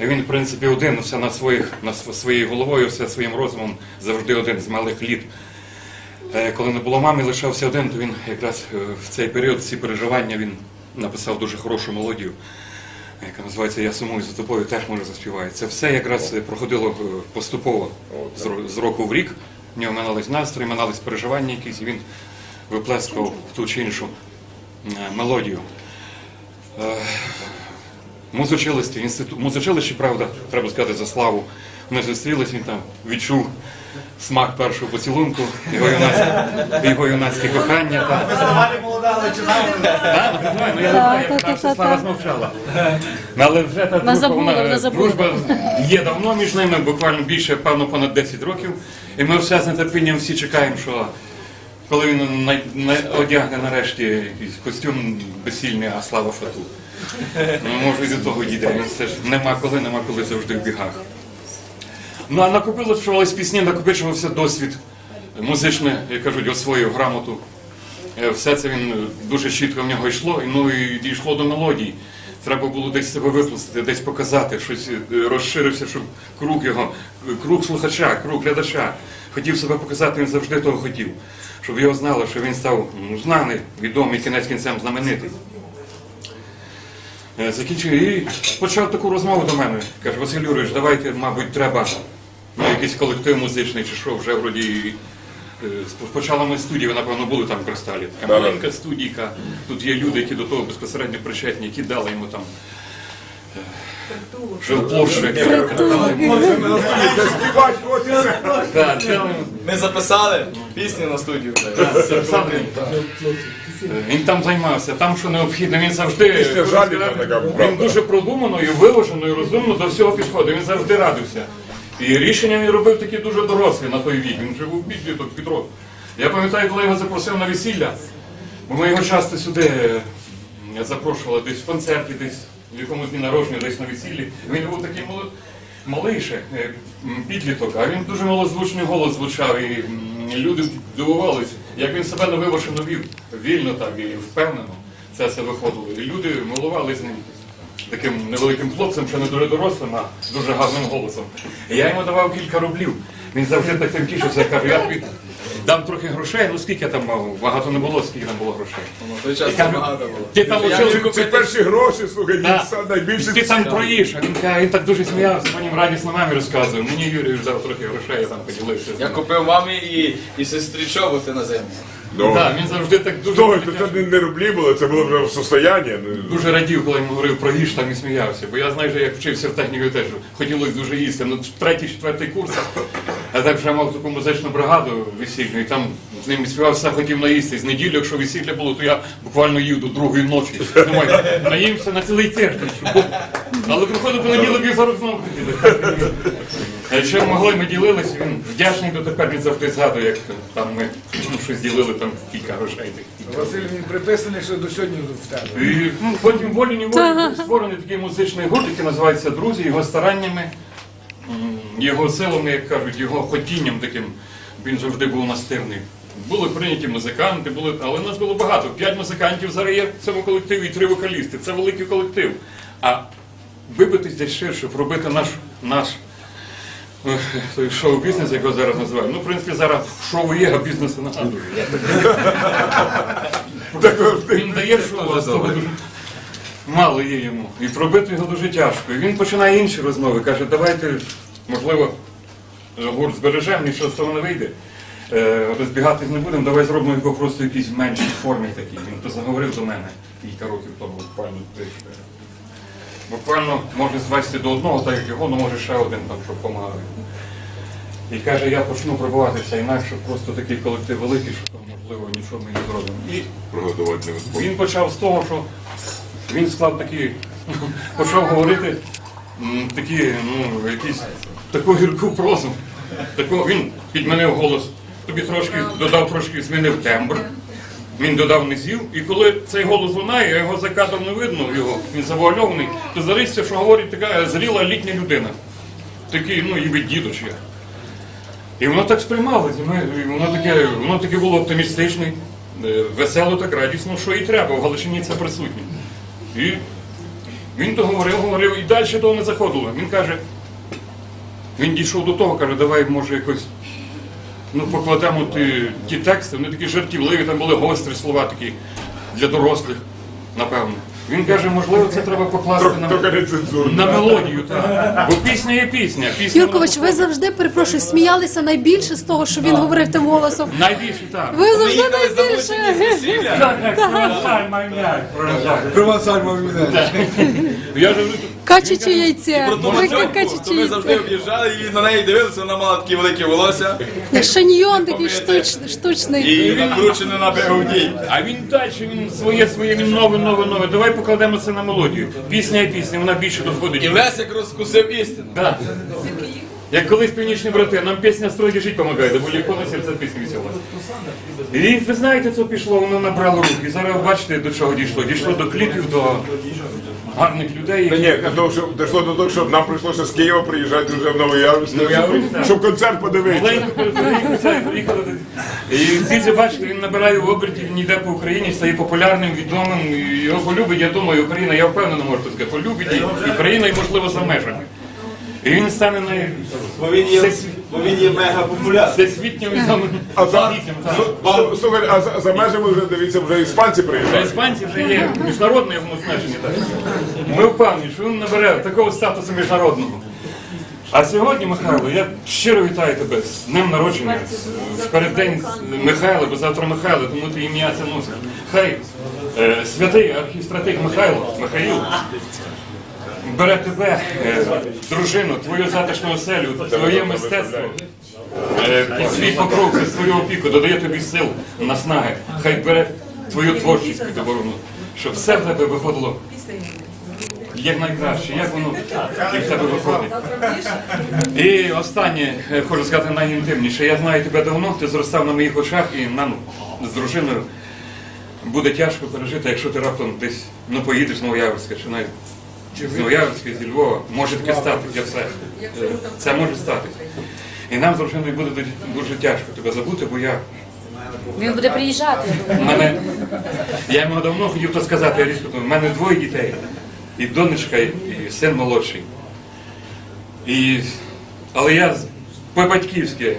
Він, в принципі, один, все над, своїх, над св- своєю головою, все своїм розумом, завжди один з малих літ. Е, Коли не було мами, лишався один, то він якраз е, в цей період, ці переживання, він написав дуже хорошу мелодію, яка називається Я сумую за тобою, теж може заспіває. Це все якраз е, проходило поступово з року в рік. В нього минались настрої, минались переживання якісь, і він виплескував ту чи іншу мелодію. Е, Музичилисті, інститут, музичилище, правда, треба сказати за славу. Ми зустрілись, він там відчув смак першого поцілунку, його юнацьке, його юнацьке кохання. Та. Фестивалі молода Галичина. Ну, ну, я не знаю, як там все слава змовчала. Ну, Але вже та дружба, забула, вона, вона забула. дружба є давно між ними, буквально більше, певно, понад 10 років. І ми все з нетерпінням всі чекаємо, що коли він на, на, одягне нарешті якийсь костюм весільний, а слава фату. Ну, може, і до того дійде. Він все ж нема коли, нема коли завжди в бігах. Ну, а накопичувались пісні, накопичувався досвід музичний, як кажуть, освоїв грамоту. Е, Все це він дуже чітко в нього йшло, ну і дійшло до мелодій. Треба було десь себе випустити, десь показати, щось е, розширився, щоб круг його, круг слухача, круг глядача. Хотів себе показати, він завжди того хотів. Щоб його знали, що він став ну, знаний, відомий, кінець кінцем знаменитий. Е, Закінчив і почав таку розмову до мене. Каже, Василь Юрійович, давайте, мабуть, треба ну, якийсь колектив музичний чи що, вже вроді. Е, ми студії, ви, напевно, були там в кристалі. Така маленька студійка. Тут є люди, які до того безпосередньо причетні, які дали йому там е, ми йому Ми записали пісню на студію. Він там займався, там що необхідно, він завжди він дуже продумано і виважено, і розумно до всього підходив. Він завжди радився. І рішення він робив такі дуже дорослі на той вік. Він вже був підліток Петро. Я пам'ятаю, коли його запросив на весілля, бо ми його часто сюди запрошували десь в концерті, десь в якомусь дні народження, десь на весіллі. Він був такий малий ще, е, підліток, а він дуже малозвучний голос звучав. І люди дивувалися, як він себе невиважено вів, вільно так і впевнено. Це все виходило. І люди милували з ним таким невеликим хлопцем, що не дуже дорослим, а дуже гарним голосом. І я йому давав кілька рублів. Він завжди так тим тішився, я кажу, я тобі дам трохи грошей, ну скільки я там мав, багато не було, скільки там було грошей. В той час це багато було. Ти там Я учив- Це перші гроші, слухай, він Да. сам найбільше Ти там проїш, а він, каже, він так дуже сміявся, потім радісно мамі розказував. Мені Юрій дав трохи грошей, я там поділився. з Я ним. купив мамі і, і сестрі чоботи на зиму. Так, він завжди так дуже, Того, то це не- рублі було, це було вже в состоянні. ну, дуже радів, коли йому говорив про їж там і сміявся. Бо я знаю, що як вчився в техніку теж хотілося дуже їсти. Ну, третій, четвертий курс. А так вже мав таку музичну бригаду весільну, і там з ними співав, все хотів наїсти. З неділі, якщо весілля було, то я буквально їв до другої ночі. Думаю, наїмся на цілий тиждень. щоб- Але приходив понеділок і зараз знову. А Якщо могли, ми ділились, він вдячний дотепер, він завжди згадує, як там ми ну, щось ділили там кілька грошей. Василь він приписаний ще до сьогодні в тебе. І ну, потім волі неволі створений такий музичний гурт, який називається Друзі, його стараннями, м, його силами, як кажуть, його хотінням таким. Він завжди був настирний. Були прийняті музиканти, були, але нас було багато. П'ять музикантів зараз є в цьому колективі і три вокалісти. Це великий колектив. А вибитись десь ширше, пробити наш, наш той шоу-бізнес, як його зараз називають. Ну, в принципі, зараз шоу є, а бізнесу нагадує. Він дає шоу, а з того дуже мало є йому. І пробити його дуже тяжко. І він починає інші розмови. Каже, давайте, можливо, гурт збережемо, нічого з того не вийде. Е, Розбігатись не будемо, давай зробимо його просто в якійсь меншій формі такій. Він заговорив до мене кілька років тому, буквально три. Буквально може звести до одного, так як його, ну може ще один там, щоб допомагав. І каже, я почну пробуватися інакше, просто такий колектив великий, що там, можливо нічого ми не зробимо. І він почав з того, що він склав такі, почав говорити такі, ну, якісь таку гірку прозу. Таку, він підмінив голос, тобі трошки додав, трошки змінив тембр. Він додав низів, і коли цей голос лунає, його за кадром не видно, його, він завуальований, то заристься, що говорить така зріла літня людина. Такий, ну, і від дідочка. І воно так сприймалося, і воно таке, воно таке було оптимістичне, е, весело, так радісно, що і треба. В Галичині це присутнє. І Він то говорив, говорив, і далі того не заходило. Він каже, він дійшов до того, каже, давай, може, якось ну, покладемо ті, ті тексти, вони такі жартівливі, там були гострі слова такі для дорослих, напевно. Він каже, можливо, це треба покласти на, на мелодію, так. Бо пісня є пісня. пісня Юркович, ви завжди перепрошую, сміялися найбільше з того, що він говорив тим голосом. Найбільше так. Ви завжди найбільше. мав мене. Я ж Качече яйце. Про ту то ми завжди яйце. об'їжджали і на неї дивилися, вона мала такі великі волосся Шаньйон такий штуч- штучний. і накручене на бігудій. А він далі, він своє, своє, він нове, нове, нове. Давай покладемо це на мелодію. Пісня є пісня, вона більше доходить. І Лесик розкусив істину. Да. Як колись північні брати, нам пісня «Стройки жить» допомагає, до будь-якого серця пісня веселась. І ви знаєте, це пішло, воно набрало рух. І зараз ви бачите, до чого дійшло. Дійшло до кліпів, до гарних людей. Та які- ні, до того, що дійшло до того, що нам прийшлося з Києва приїжджати вже в Новий так. щоб концерт подивитися. І всі це бачите, він набирає обертів, він йде по Україні, стає популярним, відомим. Його полюбить, я думаю, Україна, я впевнено можу сказати, полюбить і Україна, і можливо за межами. І він стане на Бо він є, бо він є мега популярний. всесвітньо відомим А за, світом, так. Слу- слухай, а за, за межами вже дивіться, вже іспанці Для приїжджають. іспанців вже є міжнародне його значення. Так. Ми впевнені, що він набере такого статусу міжнародного. А сьогодні, Михайло, я щиро вітаю тебе з днем народження, з- з переддень Михайла, бо завтра Михайло, тому ти ім'я це носиш. Хай е, святий архістратик Михайло, Михаїл, бере тебе, е, дружину, твою затишну оселю, твоє мистецтво, е, під свій покров, під свою опіку, додає тобі сил, наснаги. Хай бере твою творчість під оборону, щоб все в тебе виходило як найкраще, як воно і в тебе виходить. І останнє, е, хочу сказати найінтимніше. Я знаю тебе давно, ти зростав на моїх очах, і нам з дружиною буде тяжко пережити, якщо ти раптом десь ну, поїдеш з Новояворська чи навіть з Новояворська, зі Львова. Може таке стати, я все. Це може стати. І нам з дружиною буде дуже- тяжко тебе забути, бо я Він буде приїжджати. мене, я йому давно хотів то сказати, я різко, в мене двоє дітей. І донечка, і син молодший. І, але я по-батьківськи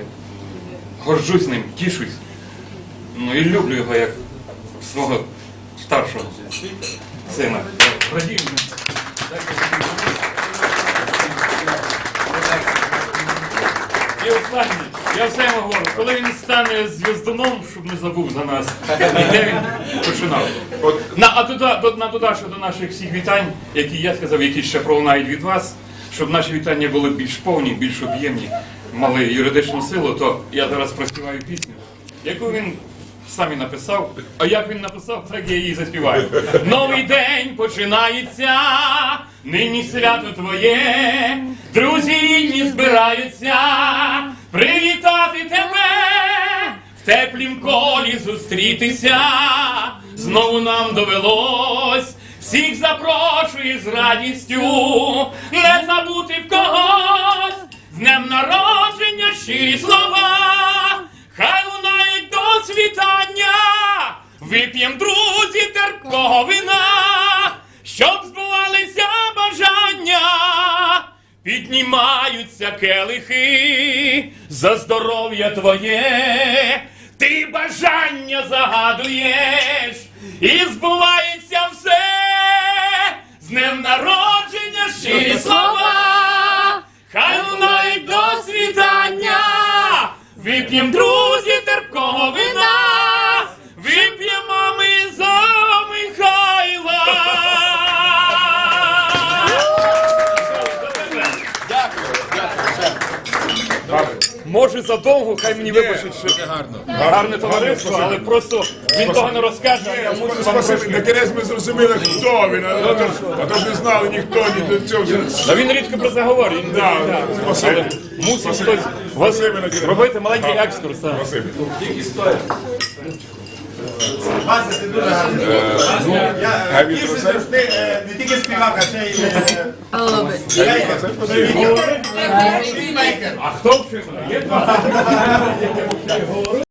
горжусь ним, тішусь. Ну і люблю його як свого старшого сина. Радію. І останнє, я все йому говорю, коли він стане зв'язданом, щоб не забув за нас, і де він починав. От На, а туди, до, на туди, що до наших всіх вітань, які я сказав, які ще пролунають від вас, щоб наші вітання були більш повні, більш об'ємні, мали юридичну силу, то я зараз проспіваю пісню, яку він сам і написав. А як він написав, так я її заспіваю. Новий день починається, нині свято твоє, друзі рідні збираються, привітати тебе. В теплім колі зустрітися, знову нам довелось, всіх запрошую з радістю, не забути в когось, з днем народження щирі слова, хай лунають до світання, вип'єм, друзі, терпкого вина, щоб збувалися бажання. Піднімаються келихи за здоров'я твоє, ти бажання загадуєш, і збувається все. З днем народження щирі слова, хай лунають до світання, вип'єм, друзі, Може задовго, хай мені вибачить, що гарно. Гарне товариство, але просто він того не розкаже. а я мушу вам спасибі, на кінець ми зрозуміли, хто він, а то ж- а то ж не знали ніхто, ні до цього. Та він рідко про це говорить. він Да, так, спасибі. але Мусить хтось вас Спасибі, Надія. робити маленький екскурс. так. Спасибі. Вася, ти дуже гарний. Я що ти е, не тільки співак, а ще й е, спасибі. Мейкер. А хто вчив.